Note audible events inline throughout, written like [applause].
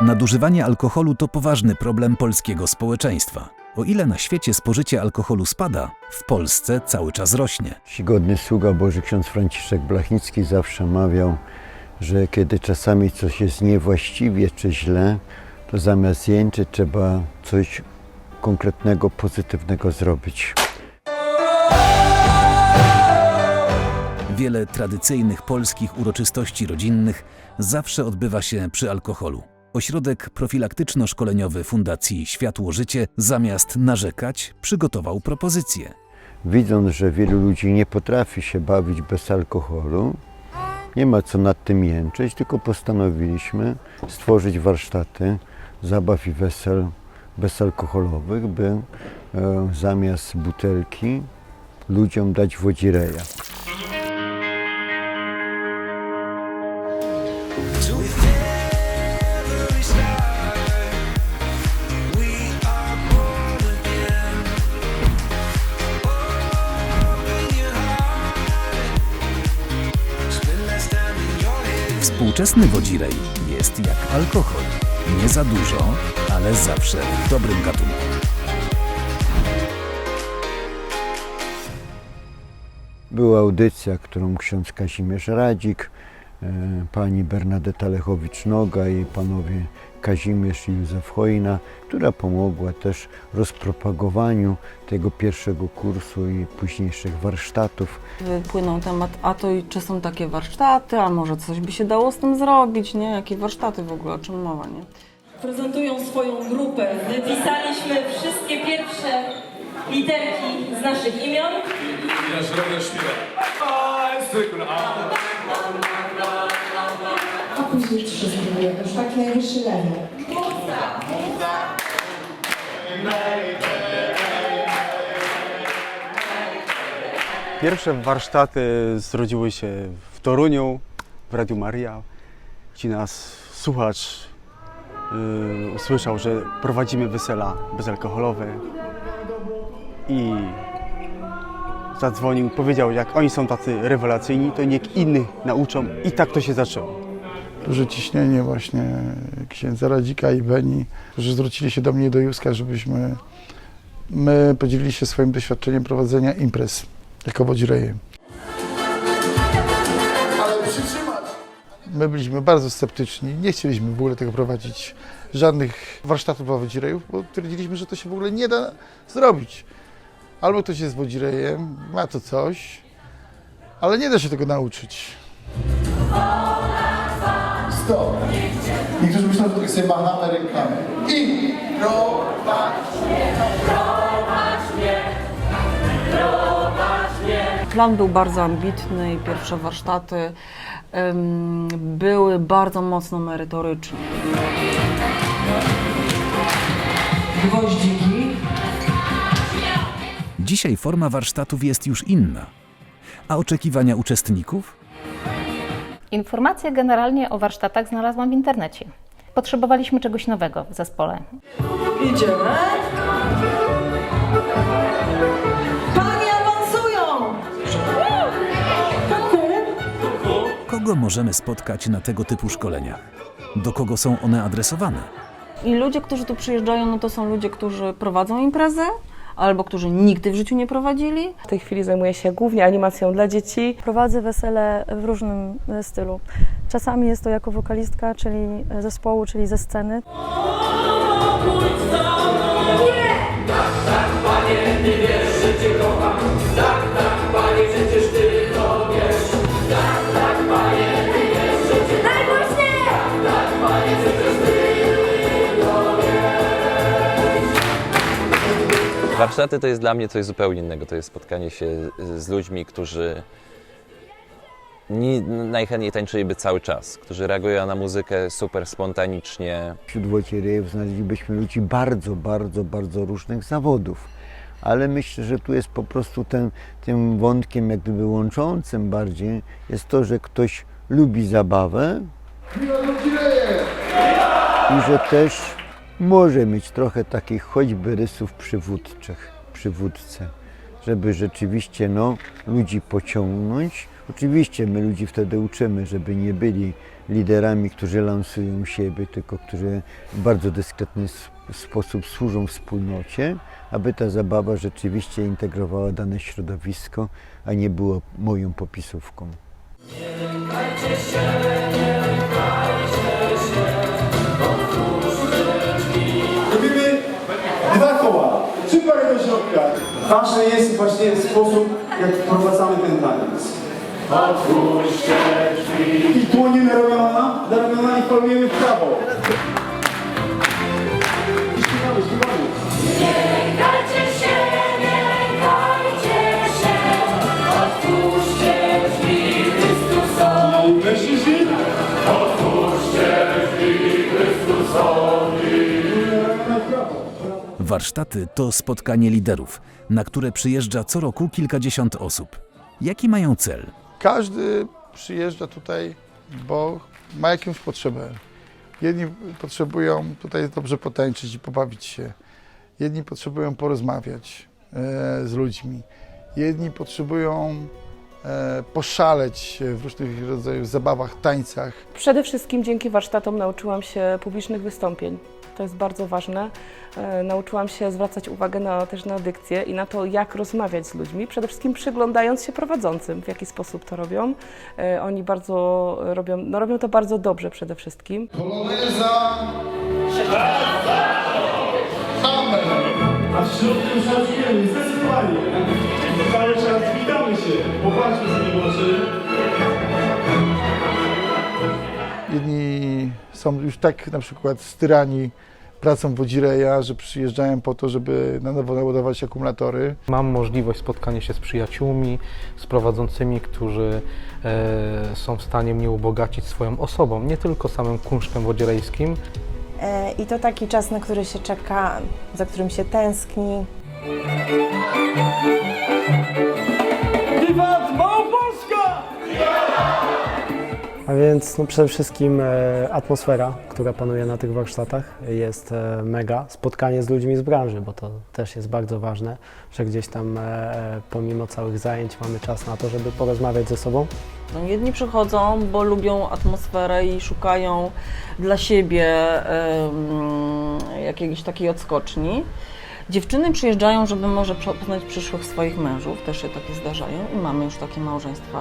Nadużywanie alkoholu to poważny problem polskiego społeczeństwa. O ile na świecie spożycie alkoholu spada, w Polsce cały czas rośnie. Czcigodny sługa Boży ksiądz Franciszek Blachnicki zawsze mawiał, że kiedy czasami coś jest niewłaściwie czy źle, to zamiast jęczeć trzeba coś konkretnego, pozytywnego zrobić. Wiele tradycyjnych polskich uroczystości rodzinnych zawsze odbywa się przy alkoholu. Ośrodek profilaktyczno-szkoleniowy Fundacji Światło Życie zamiast narzekać przygotował propozycję. Widząc, że wielu ludzi nie potrafi się bawić bez alkoholu, nie ma co nad tym jęczeć, tylko postanowiliśmy stworzyć warsztaty zabaw i wesel bezalkoholowych, by e, zamiast butelki ludziom dać wodzireja. Współczesny wodzirej jest jak alkohol. Nie za dużo, ale zawsze w dobrym gatunku. Była audycja, którą ksiądz Kazimierz Radzik, e, pani Bernadeta Lechowicz-Noga i panowie Kazimierz i Józef Chojna, która pomogła też rozpropagowaniu tego pierwszego kursu i późniejszych warsztatów. Wypłynął temat, a to i czy są takie warsztaty, a może coś by się dało z tym zrobić, nie? Jakie warsztaty w ogóle, o czym mowa, nie? prezentują swoją grupę. Wypisaliśmy wszystkie pierwsze literki z naszych imion. I nasz rower śpiewa. A później trzy spróbujemy, już tak najwyższy level. Pierwsze warsztaty zrodziły się w Toruniu, w Radiu Maria, gdzie nas słuchacz y, usłyszał, że prowadzimy wesela bezalkoholowe i zadzwonił, powiedział, jak oni są tacy rewelacyjni, to niech innych nauczą i tak to się zaczęło. Duże ciśnienie właśnie księdza Radzika i Beni, którzy zwrócili się do mnie i do Józka, żebyśmy my podzielili się swoim doświadczeniem prowadzenia imprez jako wodzireje. My byliśmy bardzo sceptyczni, nie chcieliśmy w ogóle tego prowadzić, żadnych warsztatów dla wodzirejów, bo twierdziliśmy, że to się w ogóle nie da zrobić. Albo ktoś jest wodzirejem, ma to coś, ale nie da się tego nauczyć. Stop. Niektórzy myślą, że tak sobie machamy rękami. I Plan był bardzo ambitny i pierwsze warsztaty em, były bardzo mocno merytoryczne. Gwoździki. Dzisiaj forma warsztatów jest już inna. A oczekiwania uczestników? Informacje generalnie o warsztatach znalazłam w internecie. Potrzebowaliśmy czegoś nowego w zespole. Idziemy. Panie awansują! Kogo możemy spotkać na tego typu szkoleniach? Do kogo są one adresowane? I ludzie, którzy tu przyjeżdżają, no to są ludzie, którzy prowadzą imprezę, albo którzy nigdy w życiu nie prowadzili, W tej chwili zajmuję się głównie animacją dla dzieci. Prowadzę wesele w różnym e, stylu. Czasami jest to jako wokalistka, czyli zespołu, czyli ze sceny. Warsztaty to jest dla mnie coś zupełnie innego. To jest spotkanie się z ludźmi, którzy nie, najchętniej tańczyliby cały czas, którzy reagują na muzykę super spontanicznie. Wśród wodzirejów znaleźlibyśmy ludzi bardzo, bardzo, bardzo różnych zawodów. Ale myślę, że tu jest po prostu ten, tym wątkiem jak gdyby łączącym bardziej jest to, że ktoś lubi zabawę i że też może mieć trochę takich choćby rysów przywódczych, przywódcę, żeby rzeczywiście no, ludzi pociągnąć. Oczywiście my ludzi wtedy uczymy, żeby nie byli liderami, którzy lansują siebie, tylko którzy w bardzo dyskretny sposób służą wspólnocie, aby ta zabawa rzeczywiście integrowała dane środowisko, a nie była moją popisówką. Robimy Ważny jest właśnie sposób, jak wprowadzamy ten taniec. Otwórzcie drzwi. I dłonie na ramiona, na ramiona i palujemy w prawo. Warsztaty to spotkanie liderów, na które przyjeżdża co roku kilkadziesiąt osób. Jaki mają cel? Każdy przyjeżdża tutaj, bo ma jakąś potrzebę. Jedni potrzebują tutaj dobrze potańczyć i pobawić się. Jedni potrzebują porozmawiać e, z ludźmi. Jedni potrzebują e, poszaleć w różnych rodzajach zabawach, tańcach. Przede wszystkim dzięki warsztatom nauczyłam się publicznych wystąpień. To jest bardzo ważne. E, Nauczyłam się zwracać uwagę na, też na dykcję i na to, jak rozmawiać z ludźmi. Przede wszystkim przyglądając się prowadzącym, w jaki sposób to robią. E, Oni bardzo robią, no robią to bardzo dobrze przede wszystkim. Poloneza. Amen. A w środku już rozwijemy, zdecydowanie. Cały czas witamy się. Popatrzmy sobie oczy. Jedni są już tak na przykład styrani pracą wodzireja, że przyjeżdżają po to, żeby na nowo naładować akumulatory. Mam możliwość spotkania się z przyjaciółmi, z prowadzącymi, którzy e, są w stanie mnie ubogacić swoją osobą, nie tylko samym kunsztem wodzielejskim. E, I to taki czas, na który się czeka, za którym się tęskni. A więc no przede wszystkim e, atmosfera, która panuje na tych warsztatach jest e, mega. Spotkanie z ludźmi z branży, bo to też jest bardzo ważne, że gdzieś tam e, pomimo całych zajęć mamy czas na to, żeby porozmawiać ze sobą. No, jedni przychodzą, bo lubią atmosferę i szukają dla siebie jakiejś takiej odskoczni. Dziewczyny przyjeżdżają, żeby może poznać przyszłych swoich mężów, też się takie zdarzają i mamy już takie małżeństwa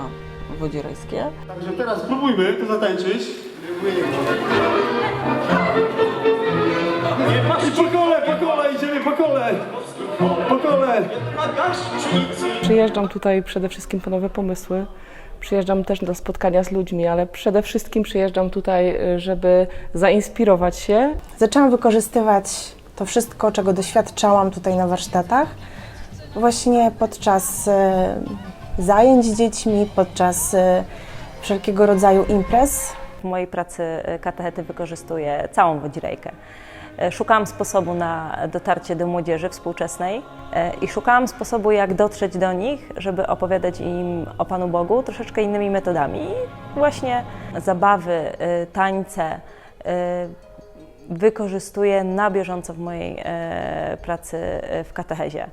wodzirejskie. Także teraz spróbujmy to zatańczyć. I po kole, po kole, idziemy po kole. Po kole. Przyjeżdżam tutaj przede wszystkim po nowe pomysły. Przyjeżdżam też do spotkania z ludźmi, ale przede wszystkim przyjeżdżam tutaj, y, żeby zainspirować się. Zaczęłam wykorzystywać to wszystko, czego doświadczałam tutaj na warsztatach, właśnie podczas e, zajęć z dziećmi, podczas e, wszelkiego rodzaju imprez. W mojej pracy e, katechety wykorzystuję całą wodzirejkę. E, Szukałam sposobu na dotarcie do młodzieży współczesnej i szukałam sposobu, jak dotrzeć do nich, żeby opowiadać im o Panu Bogu troszeczkę innymi metodami. I właśnie zabawy, tańce wykorzystuję na bieżąco w mojej pracy w katechezie.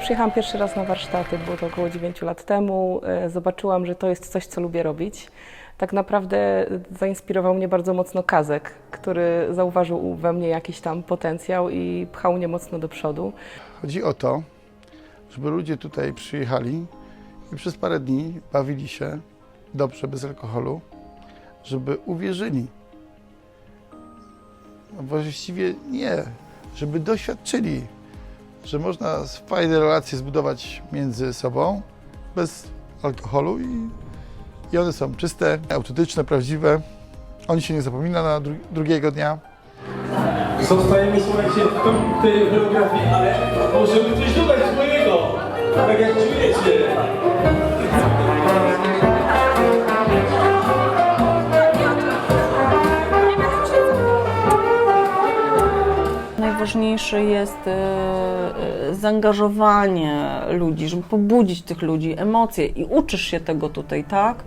Przyjechałam pierwszy raz na warsztaty, było to około 9 lat temu, e, zobaczyłam, że to jest coś, co lubię robić. Tak naprawdę zainspirował mnie bardzo mocno Kazek, który zauważył we mnie jakiś tam potencjał i pchał mnie mocno do przodu. Chodzi o to, żeby ludzie tutaj przyjechali i przez parę dni bawili się dobrze, bez alkoholu, żeby uwierzyli. No właściwie nie, żeby doświadczyli, że można fajne relacje zbudować między sobą bez alkoholu i, i one są czyste, autentyczne, prawdziwe. Oni się nie zapomina na dru drugiego dnia. Zostajemy, słuchajcie, w tej choreografii, ale możemy coś dodać swojego. Tak jak czujecie. Najważniejsze jest e, e, zaangażowanie ludzi, żeby pobudzić tych ludzi, emocje i uczysz się tego tutaj, tak?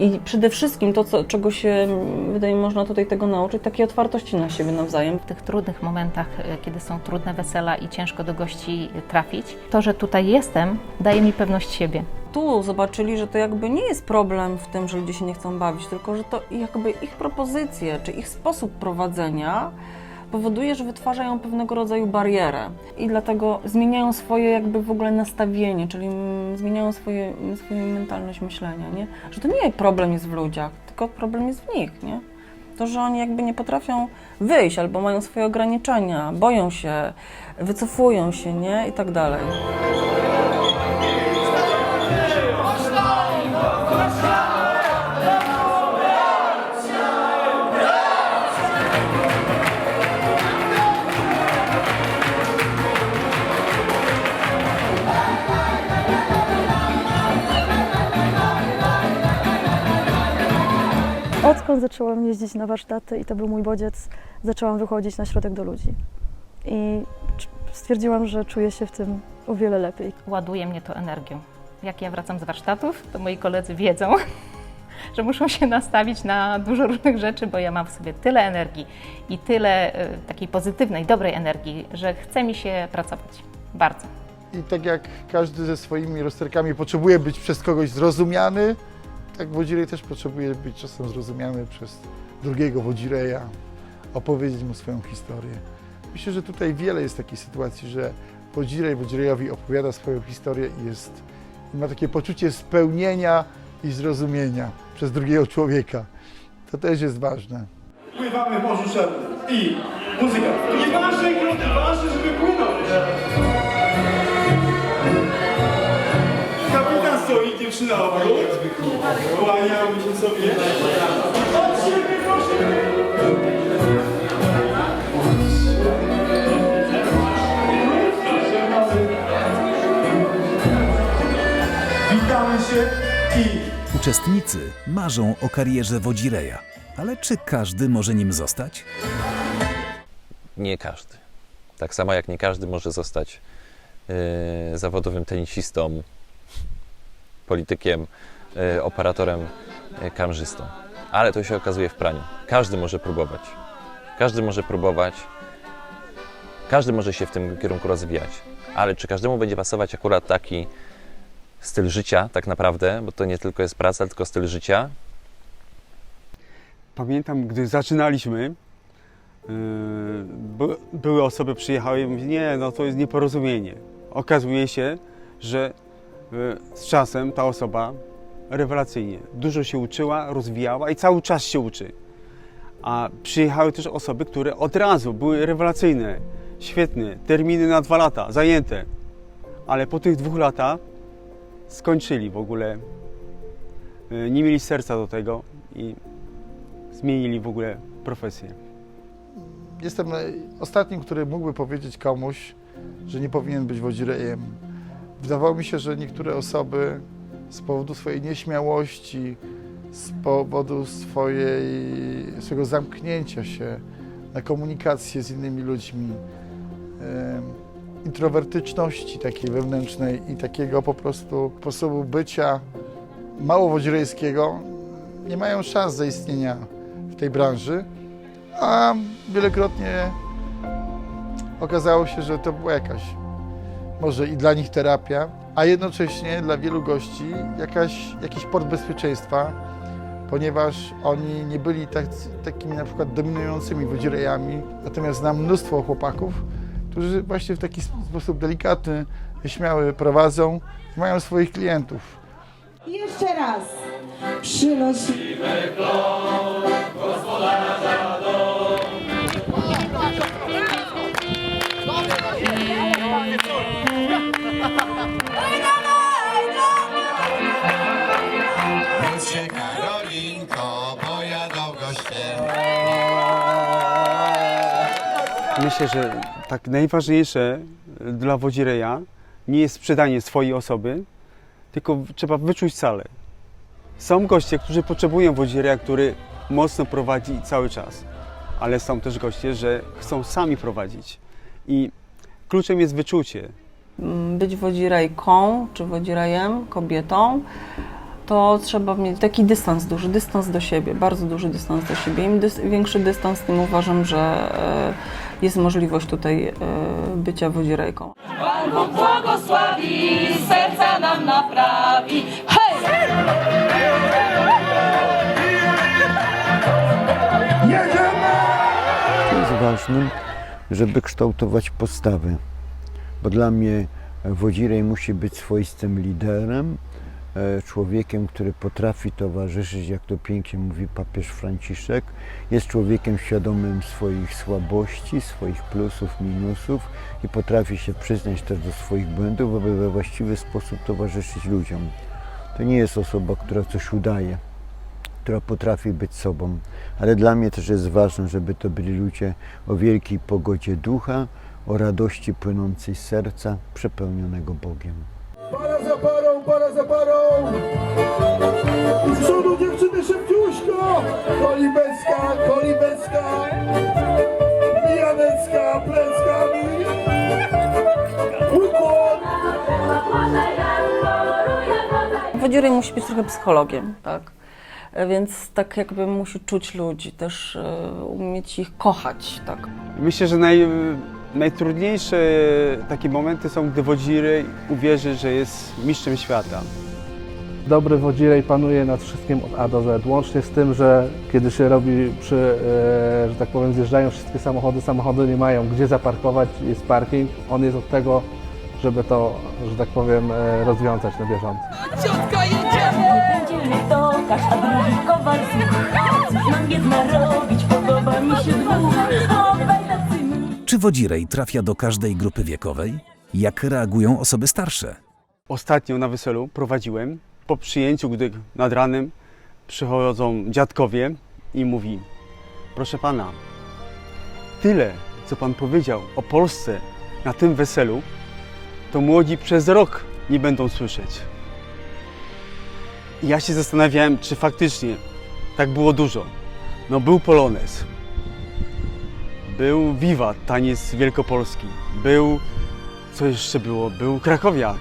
I przede wszystkim to, co, czego się, wydaje mi można tutaj tego nauczyć, takiej otwartości na siebie nawzajem. W tych trudnych momentach, e, kiedy są trudne wesela i ciężko do gości trafić, to, że tutaj jestem, daje mi pewność siebie. Tu zobaczyli, że to jakby nie jest problem w tym, że ludzie się nie chcą bawić, tylko że to jakby ich propozycje czy ich sposób prowadzenia powoduje, że wytwarzają pewnego rodzaju barierę i dlatego zmieniają swoje jakby w ogóle nastawienie, czyli zmieniają swoje, swoją mentalność myślenia, nie? Że to nie problem jest w ludziach, tylko problem jest w nich, nie? To, że oni jakby nie potrafią wyjść albo mają swoje ograniczenia, boją się, wycofują się, nie? I tak dalej. Odkąd zaczęłam jeździć na warsztaty i to był mój bodziec, zaczęłam wychodzić na środek do ludzi. I stwierdziłam, że czuję się w tym o wiele lepiej. Ładuje mnie to energią. Jak ja wracam z warsztatów, to moi koledzy wiedzą, [laughs] że muszą się nastawić na dużo różnych rzeczy, bo ja mam w sobie tyle energii i tyle e, takiej pozytywnej, dobrej energii, że chce mi się pracować. Bardzo. I tak jak każdy ze swoimi rozterkami potrzebuje być przez kogoś zrozumiany, tak wodzirej też potrzebuje być czasem zrozumiany przez drugiego wodzireja, opowiedzieć mu swoją historię. Myślę, że tutaj wiele jest takiej sytuacji, że wodzirej wodzirejowi opowiada swoją historię i jest, i ma takie poczucie spełnienia i zrozumienia przez drugiego człowieka. To też jest ważne. Pływamy w morzu szarów i muzyka. Nieważne, krótki, ważne, żeby płynąć. Się sobie. Proszę. Uczestnicy marzą o karierze wodzireja, ale czy każdy może nim zostać? Nie każdy. Tak samo jak nie każdy może zostać e, zawodowym tenisistą, politykiem, e, operatorem, e, kamerzystą. Ale to się okazuje w praniu. Każdy może próbować. Każdy może próbować. Każdy może się w tym kierunku rozwijać. Ale czy każdemu będzie pasować akurat taki styl życia, tak naprawdę, bo to nie tylko jest praca, tylko styl życia, Pamiętam, gdy zaczynaliśmy, by- były osoby przyjechały i mówiły, nie, no to jest nieporozumienie. Okazuje się, że z czasem ta osoba rewelacyjnie dużo się uczyła, rozwijała i cały czas się uczy. A przyjechały też osoby, które od razu były rewelacyjne, świetne, terminy na dwa lata, zajęte. Ale po tych dwóch latach skończyli w ogóle, yy, nie mieli serca do tego i zmienili w ogóle profesję. Jestem ostatnim, który mógłby powiedzieć komuś, że nie powinien być wodzirejem. Wydawało mi się, że niektóre osoby z powodu swojej nieśmiałości, z powodu swojej, swojego zamknięcia się na komunikację z innymi ludźmi, introwertyczności takiej wewnętrznej i takiego po prostu sposobu bycia mało wodzirejskiego, nie mają szans zaistnienia w tej branży, a wielokrotnie okazało się, że to była jakaś może i dla nich terapia, a jednocześnie dla wielu gości jakaś, jakiś port bezpieczeństwa, ponieważ oni nie byli tak, takimi na przykład dominującymi wodzirejami, natomiast znam mnóstwo chłopaków, którzy właśnie w taki sposób delikatny, śmiały prowadzą i mają swoich klientów. Jeszcze raz. Przynoś. się Myślę, że tak najważniejsze dla wodzireja nie jest sprzedanie swojej osoby, tylko trzeba wyczuć salę. Są goście, którzy potrzebują wodzireja, który mocno prowadzi cały czas, ale są też goście, że chcą sami prowadzić. I kluczem jest wyczucie. Mm, Być wodzirejką czy wodzirejem, kobietą, to trzeba mieć taki dystans duży, dystans do siebie, bardzo duży dystans do siebie. Im dys- większy dystans, tym uważam, że e, jest możliwość tutaj e, bycia wodzirejką. Pan Bóg błogosławi, serca nam naprawi. Hej! To jest ważne, żeby kształtować postawy, bo dla mnie wodzirej musi być swoistym liderem, człowiekiem, który potrafi towarzyszyć, jak to pięknie mówi papież Franciszek, jest człowiekiem świadomym swoich słabości, swoich plusów, minusów i potrafi się przyznać też do swoich błędów, aby we właściwy sposób towarzyszyć ludziom. To nie jest osoba, która coś udaje która potrafi być sobą. Ale dla mnie też jest ważne, żeby to byli ludzie o wielkiej pogodzie ducha, o radości płynącej z serca, przepełnionego Bogiem. Para za parą, para za parą! I z przodu dziewczyny szybciuśko! Kolibecka, kolibecka! Mijanecka, pleckami! Ukłon! Wodzirej musi być trochę psychologiem, tak? E, Więc tak jakby musi czuć ludzi, też e, umieć ich kochać, tak? Myślę, że naj, najtrudniejsze takie momenty są, gdy wodzirej uwierzy, że jest mistrzem świata. Dobry wodzirej panuje nad wszystkim od A do Z, łącznie z tym, że kiedy się robi przy, e, że tak powiem, zjeżdżają wszystkie samochody, samochody nie mają gdzie zaparkować, jest parking, on jest od tego, żeby to, że tak powiem, e, rozwiązać na bieżąco. Ciotka jedziemy! Będziemy tokarz, a drugi kowal nam jedna robić, Czy wodzirej trafia do każdej grupy wiekowej? Jak reagują osoby starsze? Ostatnio na weselu prowadziłem. Po przyjęciu, gdy nad ranem przychodzą dziadkowie i mówi proszę pana, tyle, co pan powiedział o Polsce na tym weselu, to młodzi przez rok nie będą słyszeć. I ja się zastanawiałem, czy faktycznie tak było dużo. No był Polonez, był Wiwat, taniec wielkopolski, był, co jeszcze było, był Krakowiak.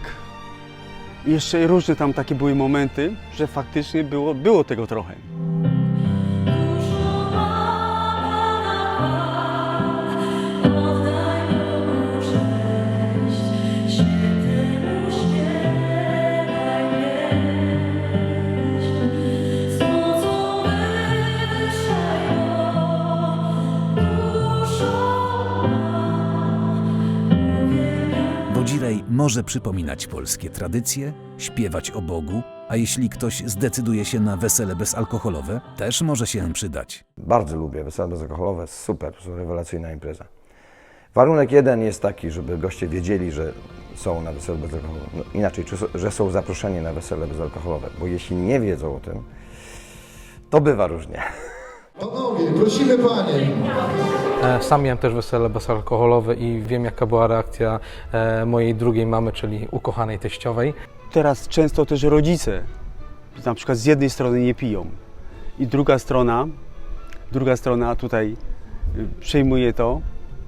I jeszcze różne tam takie były momenty, że faktycznie było, było tego trochę. Może przypominać polskie tradycje, śpiewać o Bogu, a jeśli ktoś zdecyduje się na wesele bezalkoholowe, też może się przydać. Bardzo lubię wesele bezalkoholowe, super, to rewelacyjna impreza. Warunek jeden jest taki, żeby goście wiedzieli, że są na weselu bezalkoholowym. No, inaczej, że są zaproszeni na wesele bezalkoholowe, bo jeśli nie wiedzą o tym, to bywa różnie. Panowie, prosimy panie! E, Sam miałem też wesele bezalkoholowe i wiem, jaka była reakcja e, mojej drugiej mamy, czyli ukochanej teściowej. Teraz często też rodzice, na przykład z jednej strony nie piją i druga strona, druga strona tutaj y, przejmuje to,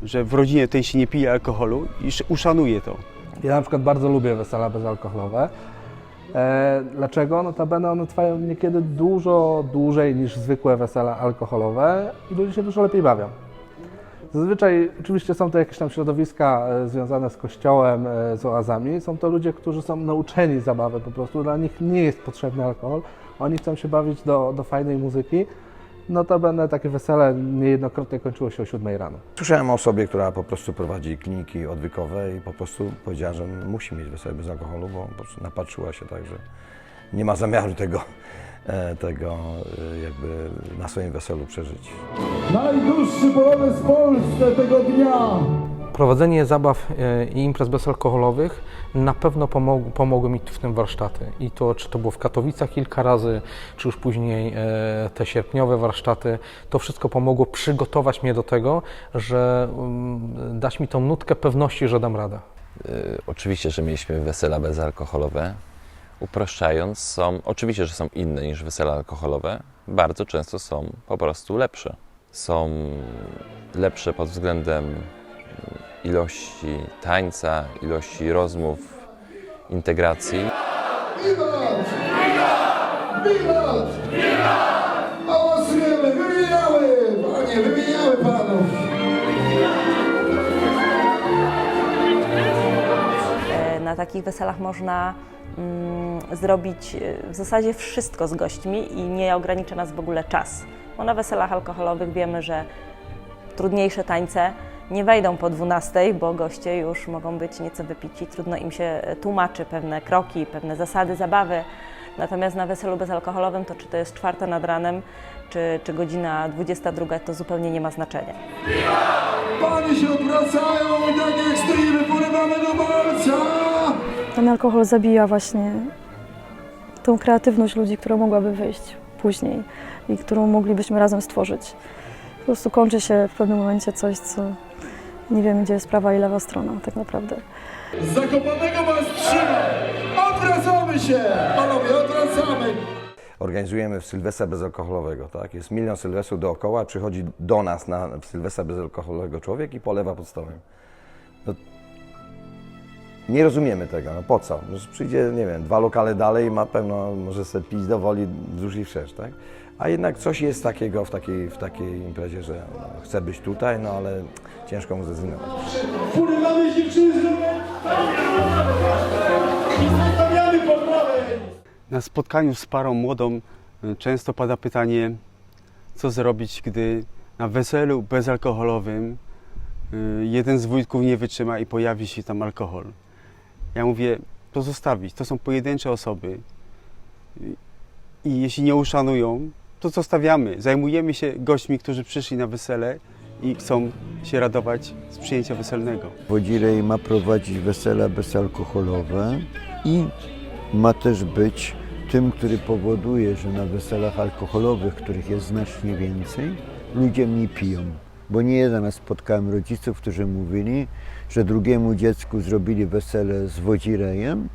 że w rodzinie tej się nie pije alkoholu i sz- uszanuje to. Ja na przykład bardzo lubię wesela bezalkoholowe. E, dlaczego? Notabene one trwają niekiedy dużo dłużej niż zwykłe wesela alkoholowe i ludzie się dużo lepiej bawią. Zazwyczaj oczywiście są to jakieś tam środowiska e, związane z kościołem, e, z oazami. Są to ludzie, którzy są nauczeni zabawy po prostu. Dla nich nie jest potrzebny alkohol. Oni chcą się bawić do, do fajnej muzyki. Notabene takie wesele niejednokrotnie kończyło się o 7 rano. Słyszałem o osobie, która po prostu prowadzi kliniki odwykowe i po prostu powiedziała, że musi mieć wesele bez alkoholu, bo po prostu napatrzyła się tak, że nie ma zamiaru tego, e, tego e, jakby na swoim weselu przeżyć. Najdłuższy polonez w Polsce tego dnia! Prowadzenie zabaw e, i imprez bezalkoholowych na pewno pomog, pomogły mi w tym warsztaty. I to, czy to było w Katowicach kilka razy, czy już później e, te sierpniowe warsztaty, to wszystko pomogło przygotować mnie do tego, że mm, dać mi tą nutkę pewności, że dam radę. Y, Oczywiście, że mieliśmy wesela bezalkoholowe. Upraszczając, są, oczywiście, że są inne niż wesela alkoholowe. Bardzo często są po prostu lepsze. Są lepsze pod względem ilości tańca, ilości rozmów, integracji. Wiwat! Wiwat! Hałasujemy, wymieniamy! Panie, wymieniamy panów! E, Na takich weselach można mm, zrobić e, w zasadzie wszystko z gośćmi i nie ogranicza nas w ogóle czas. Bo na weselach alkoholowych wiemy, że trudniejsze tańce nie wejdą po 12, bo goście już mogą być nieco wypici, trudno im się e, tłumaczy pewne kroki, pewne zasady zabawy. Natomiast na weselu bezalkoholowym to czy to jest czwarta nad ranem, czy, czy godzina 22, to zupełnie nie ma znaczenia. Panie się odwracają i tak jak stoimy, porywamy do walca! Ten alkohol zabija właśnie tą kreatywność ludzi, która mogłaby wyjść później i którą moglibyśmy razem stworzyć. Po prostu kończy się w pewnym momencie coś, co nie wiem, gdzie jest prawa i lewa strona tak naprawdę. Z Zakopanego was trzyma! Odwracamy się! Panowie, odwracamy! Organizujemy w Sylwestra bezalkoholowego, tak? Jest milion sylwestrów dookoła, przychodzi do nas na w Sylwestra bezalkoholowego człowiek i polewa pod stołem. No, nie rozumiemy tego, no po co? No, przyjdzie, nie wiem, dwa lokale dalej, ma pewno, może sobie pić do woli wzdłuż i wszerz, tak? A jednak coś jest takiego w takiej, w takiej imprezie, że no, chce być tutaj, no ale ciężko mu zrezygnować. Dziewczyny zostawiamy po prawej! Na spotkaniu z parą młodą y, często pada pytanie, co zrobić, gdy na weselu bezalkoholowym y, jeden z wujków nie wytrzyma i pojawi się tam alkohol. Ja mówię, to zostawić, to są pojedyncze osoby I- i jeśli nie uszanują, to zostawiamy. Zajmujemy się gośćmi, którzy przyszli na wesele i chcą się radować z przyjęcia weselnego. Wodzirej ma prowadzić wesela bezalkoholowe i ma też być tym, który powoduje, że na weselach alkoholowych, których jest znacznie więcej, ludzie mniej piją. Bo nie jeden raz spotkałem rodziców, którzy mówili, że drugiemu dziecku zrobili wesele z wodzirejem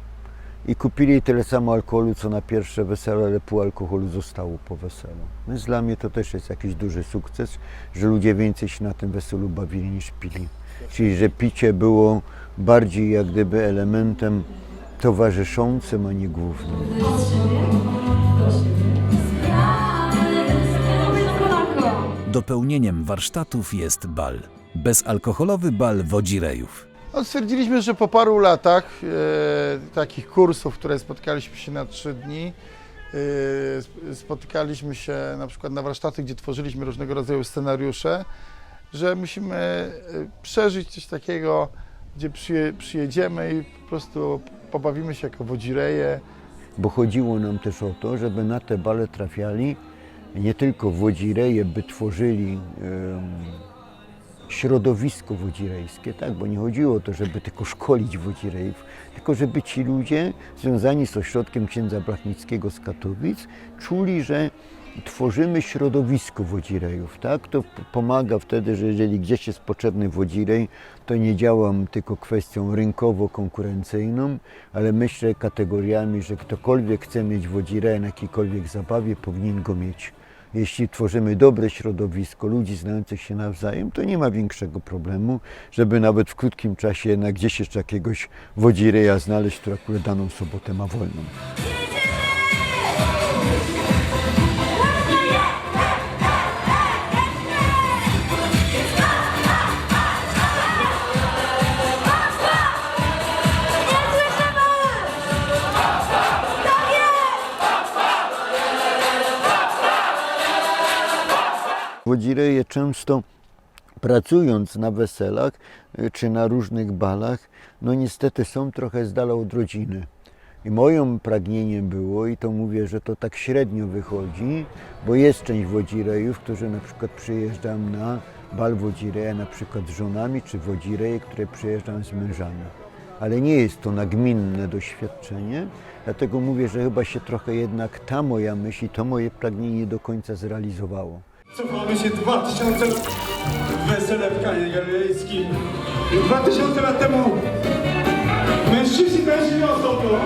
i kupili tyle samo alkoholu, co na pierwsze wesele, ale pół alkoholu zostało po weselu. Więc dla mnie to też jest jakiś duży sukces, że ludzie więcej się na tym weselu bawili niż pili. Czyli, że picie było bardziej jak gdyby elementem towarzyszącym, a nie głównym. Dopełnieniem warsztatów jest bal. Bezalkoholowy bal wodzirejów. No, stwierdziliśmy, że po paru latach e, takich kursów, które spotkaliśmy się na trzy dni, e, sp- spotykaliśmy się na przykład na warsztaty, gdzie tworzyliśmy różnego rodzaju scenariusze, że musimy e, przeżyć coś takiego, gdzie przyje, przyjedziemy i po prostu pobawimy się jako wodzireje. Bo chodziło nam też o to, żeby na te bale trafiali nie tylko wodzireje, by tworzyli środowisko wodzirejskie, tak? bo nie chodziło o to, żeby tylko szkolić wodzirejów, tylko żeby ci ludzie związani z ośrodkiem księdza Blachnickiego z Katowic czuli, że tworzymy środowisko wodzirejów. Tak? To pomaga wtedy, że jeżeli gdzieś jest potrzebny wodzirej, to nie działam tylko kwestią rynkowo-konkurencyjną, ale myślę kategoriami, że ktokolwiek chce mieć wodzireja na jakiejkolwiek zabawie, powinien go mieć. Jeśli tworzymy dobre środowisko ludzi znających się nawzajem, to nie ma większego problemu, żeby nawet w krótkim czasie jednak gdzieś jeszcze jakiegoś wodzireja znaleźć, który akurat daną sobotę ma wolną. Wodzireje często pracując na weselach y, czy na różnych balach, no niestety są trochę z dala od rodziny. I moim pragnieniem było, i to mówię, że to tak średnio wychodzi, bo jest część wodzirejów, którzy na przykład przyjeżdżają na bal wodzireja na przykład z żonami, czy wodzireje, które przyjeżdżają z mężami. Ale nie jest to nagminne doświadczenie, dlatego mówię, że chyba się trochę jednak ta moja myśl i to moje pragnienie nie do końca zrealizowało. Cofamy się 2000 wesele w Galilejskim. 2000 lat temu mężczyźni tańczyli osobno.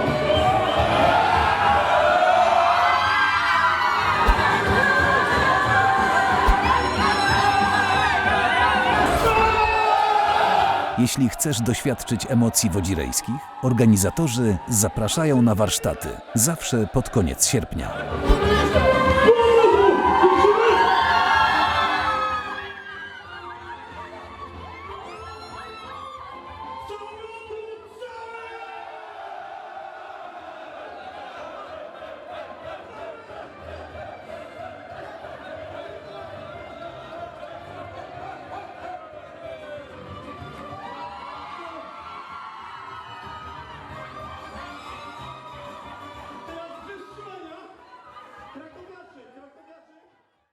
Jeśli chcesz doświadczyć emocji wodzirejskich, organizatorzy zapraszają na warsztaty, zawsze pod koniec sierpnia.